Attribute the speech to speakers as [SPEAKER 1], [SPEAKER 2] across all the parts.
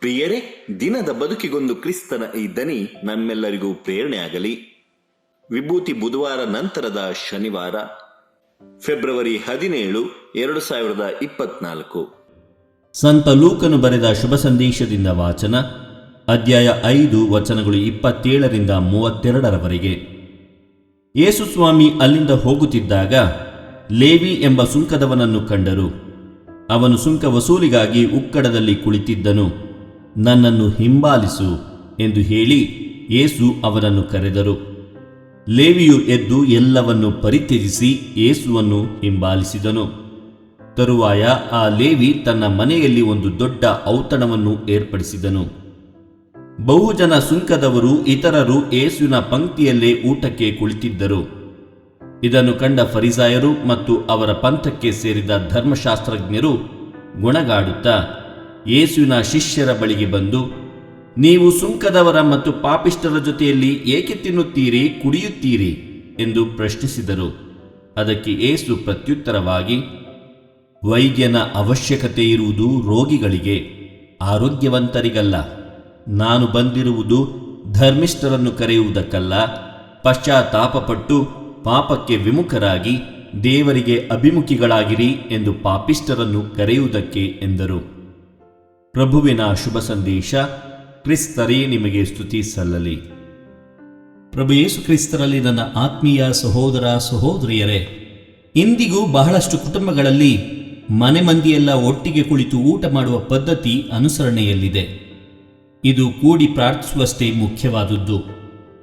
[SPEAKER 1] ಪ್ರಿಯರೇ, ದಿನದ ಬದುಕಿಗೊಂದು ಕ್ರಿಸ್ತನ ಈ ದನಿ ನಮ್ಮೆಲ್ಲರಿಗೂ ಪ್ರೇರಣೆಯಾಗಲಿ. ವಿಭೂತಿ ಬುಧವಾರ ನಂತರದ ಶನಿವಾರ, ಫೆಬ್ರವರಿ ಹದಿನೇಳು, ಎರಡು ಸಾವಿರದ ಇಪ್ಪತ್ನಾಲ್ಕು.
[SPEAKER 2] ಸಂತ ಲೂಕನು ಬರೆದ ಶುಭ ಸಂದೇಶದಿಂದ ವಾಚನ, ಅಧ್ಯಾಯ ಐದು, ವಚನಗಳು ಇಪ್ಪತ್ತೇಳರಿಂದ ಮೂವತ್ತೆರಡರವರೆಗೆ. ಯೇಸುಸ್ವಾಮಿ ಅಲ್ಲಿಂದ ಹೋಗುತ್ತಿದ್ದಾಗ ಲೇವಿ ಎಂಬ ಸುಂಕದವನನ್ನು ಕಂಡರು. ಅವನು ಸುಂಕ ವಸೂಲಿಗಾಗಿ ಉಕ್ಕಡದಲ್ಲಿ ಕುಳಿತಿದ್ದನು. ನನ್ನನ್ನು ಹಿಂಬಾಲಿಸು ಎಂದು ಹೇಳಿ ಏಸು ಅವರನ್ನು ಕರೆದರು. ಲೇವಿಯು ಎದ್ದು ಎಲ್ಲವನ್ನು ಪರಿತ್ಯಜಿಸಿ ಏಸುವನ್ನು ಹಿಂಬಾಲಿಸಿದನು. ತರುವಾಯ ಆ ಲೇವಿ ತನ್ನ ಮನೆಯಲ್ಲಿ ಒಂದು ದೊಡ್ಡ ಔತಣವನ್ನು ಏರ್ಪಡಿಸಿದನು. ಬಹುಜನ ಸುಂಕದವರು ಇತರರು ಏಸುವಿನ ಪಂಕ್ತಿಯಲ್ಲೇ ಊಟಕ್ಕೆ ಕುಳಿತಿದ್ದರು. ಇದನ್ನು ಕಂಡ ಫರಿಸಾಯರು ಮತ್ತು ಅವರ ಪಂಥಕ್ಕೆ ಸೇರಿದ ಧರ್ಮಶಾಸ್ತ್ರಜ್ಞರು ಗುಣಗಾಡುತ್ತಾ ಯೇಸುವಿನ ಶಿಷ್ಯರ ಬಳಿಗೆ ಬಂದು, ನೀವು ಸುಂಕದವರ ಮತ್ತು ಪಾಪಿಷ್ಟರ ಜೊತೆಯಲ್ಲಿ ಏಕೆ ತಿನ್ನುತ್ತೀರಿ, ಕುಡಿಯುತ್ತೀರಿ? ಎಂದು ಪ್ರಶ್ನಿಸಿದರು. ಅದಕ್ಕೆ ಏಸು ಪ್ರತ್ಯುತ್ತರವಾಗಿ, ವೈದ್ಯನ ಅವಶ್ಯಕತೆ ಇರುವುದು ರೋಗಿಗಳಿಗೆ, ಆರೋಗ್ಯವಂತರಿಗಲ್ಲ. ನಾನು ಬಂದಿರುವುದು ಧರ್ಮಿಷ್ಠರನ್ನು ಕರೆಯುವುದಕ್ಕಲ್ಲ. ಪಶ್ಚಾತ್ತಾಪಪಟ್ಟು ಪಾಪಕ್ಕೆ ವಿಮುಖರಾಗಿ ದೇವರಿಗೆ ಅಭಿಮುಖಿಗಳಾಗಿರಿ ಎಂದು ಪಾಪಿಷ್ಠರನ್ನು ಕರೆಯುವುದಕ್ಕೆ ಎಂದರು. ಪ್ರಭುವಿನ ಶುಭ ಸಂದೇಶ, ಕ್ರಿಸ್ತರೇ ನಿಮಗೆ ಸ್ತುತಿ ಸಲ್ಲಲಿ. ಪ್ರಭು ಯೇಸು ಕ್ರಿಸ್ತರಲ್ಲಿ ನನ್ನ ಆತ್ಮೀಯ ಸಹೋದರ ಸಹೋದರಿಯರೇ, ಇಂದಿಗೂ ಬಹಳಷ್ಟು ಕುಟುಂಬಗಳಲ್ಲಿ ಮನೆ ಮಂದಿಯೆಲ್ಲ ಒಟ್ಟಿಗೆ ಕುಳಿತು ಊಟ ಮಾಡುವ ಪದ್ಧತಿ ಅನುಸರಣೆಯಲ್ಲಿದೆ. ಇದು ಕೂಡಿ ಪ್ರಾರ್ಥಿಸುವಷ್ಟೇ ಮುಖ್ಯವಾದುದು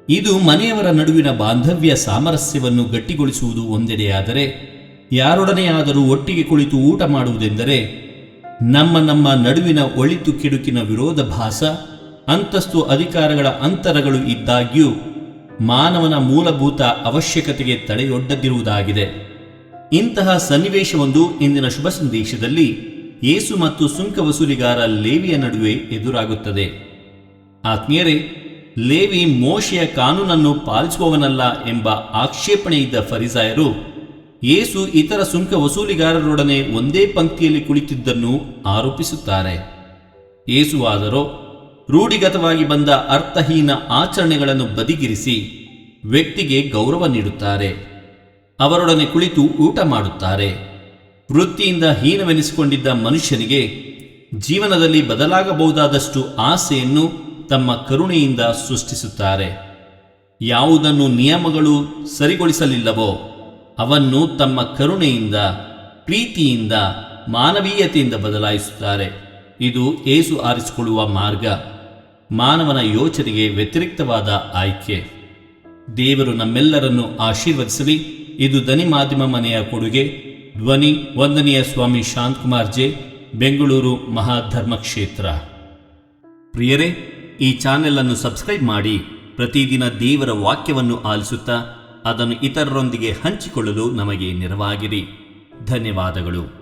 [SPEAKER 2] ಇದು ಮನೆಯವರ ನಡುವಿನ ಬಾಂಧವ್ಯ ಸಾಮರಸ್ಯವನ್ನು ಗಟ್ಟಿಗೊಳಿಸುವುದು ಒಂದೆಡೆಯಾದರೆ, ಯಾರೊಡನೆಯಾದರೂ ಒಟ್ಟಿಗೆ ಕುಳಿತು ಊಟ ಮಾಡುವುದೆಂದರೆ ನಮ್ಮ ನಮ್ಮ ನಡುವಿನ ಒಳಿತು ಕಿಡುಕಿನ ವಿರೋಧಾಭಾಸ ಅಂತಸ್ತು ಅಧಿಕಾರಗಳ ಅಂತರಗಳು ಇದ್ದಾಗ್ಯೂ ಮಾನವನ ಮೂಲಭೂತ ಅವಶ್ಯಕತೆಗೆ ತಡೆಯೊಡ್ಡದಿರುವುದಾಗಿದೆ. ಇಂತಹ ಸನ್ನಿವೇಶವೊಂದು ಇಂದಿನ ಶುಭ ಸಂದೇಶದಲ್ಲಿ ಯೇಸು ಮತ್ತು ಸುಂಕ ವಸೂಲಿಗಾರ ಲೇವಿಯ ನಡುವೆ ಎದುರಾಗುತ್ತದೆ. ಆತ್ಮೀಯರೇ, ಲೇವಿ ಮೋಶೆಯ ಕಾನೂನನ್ನು ಪಾಲಿಸುವವನಲ್ಲ ಎಂಬ ಆಕ್ಷೇಪಣೆಯಿದ್ದ ಫರಿಸಾಯರು ಯೇಸು ಇತರ ಸುಂಕ ವಸೂಲಿಗಾರರೊಡನೆ ಒಂದೇ ಪಂಕ್ತಿಯಲ್ಲಿ ಕುಳಿತಿದ್ದನ್ನು ಆರೋಪಿಸುತ್ತಾರೆ. ಯೇಸುವಾದರೂ ರೂಢಿಗತವಾಗಿ ಬಂದ ಅರ್ಥಹೀನ ಆಚರಣೆಗಳನ್ನು ಬದಿಗಿರಿಸಿ ವ್ಯಕ್ತಿಗೆ ಗೌರವ ನೀಡುತ್ತಾರೆ. ಅವರೊಡನೆ ಕುಳಿತು ಊಟ ಮಾಡುತ್ತಾರೆ. ವೃತ್ತಿಯಿಂದ ಹೀನವೆನಿಸಿಕೊಂಡಿದ್ದ ಮನುಷ್ಯನಿಗೆ ಜೀವನದಲ್ಲಿ ಬದಲಾಗಬಹುದಾದಷ್ಟು ಆಸೆಯನ್ನು ತಮ್ಮ ಕರುಣೆಯಿಂದ ಸೃಷ್ಟಿಸುತ್ತಾರೆ. ಯಾವುದನ್ನು ನಿಯಮಗಳು ಸರಿಗೊಳಿಸಲಿಲ್ಲವೋ ಅವನ್ನು ತಮ್ಮ ಕರುಣೆಯಿಂದ, ಪ್ರೀತಿಯಿಂದ, ಮಾನವೀಯತೆಯಿಂದ ಬದಲಾಯಿಸುತ್ತಾರೆ. ಇದು ಏಸು ಆರಿಸಿಕೊಳ್ಳುವ ಮಾರ್ಗ. ಮಾನವನ ಯೋಚನೆಗೆ ವ್ಯತಿರಿಕ್ತವಾದ ಆಯ್ಕೆ. ದೇವರು ನಮ್ಮೆಲ್ಲರನ್ನು ಆಶೀರ್ವದಿಸಲಿ. ಇದು ದನಿ ಮಾಧ್ಯಮ ಮನೆಯ ಕೊಡುಗೆ. ಧ್ವನಿ ವಂದನೀಯ ಸ್ವಾಮಿ ಶಾಂತಕುಮಾರ್ ಜೆ, ಬೆಂಗಳೂರು ಮಹಾಧರ್ಮ ಕ್ಷೇತ್ರ. ಪ್ರಿಯರೇ, ಈ ಚಾನೆಲ್ ಅನ್ನು ಸಬ್ಸ್ಕ್ರೈಬ್ ಮಾಡಿ. ಪ್ರತಿದಿನ ದೇವರ ವಾಕ್ಯವನ್ನು ಆಲಿಸುತ್ತಾ ಅದನ್ನು ಇತರರೊಂದಿಗೆ ಹಂಚಿಕೊಳ್ಳಲು ನಮಗೆ ನೆರವಾಗಿರಿ. ಧನ್ಯವಾದಗಳು.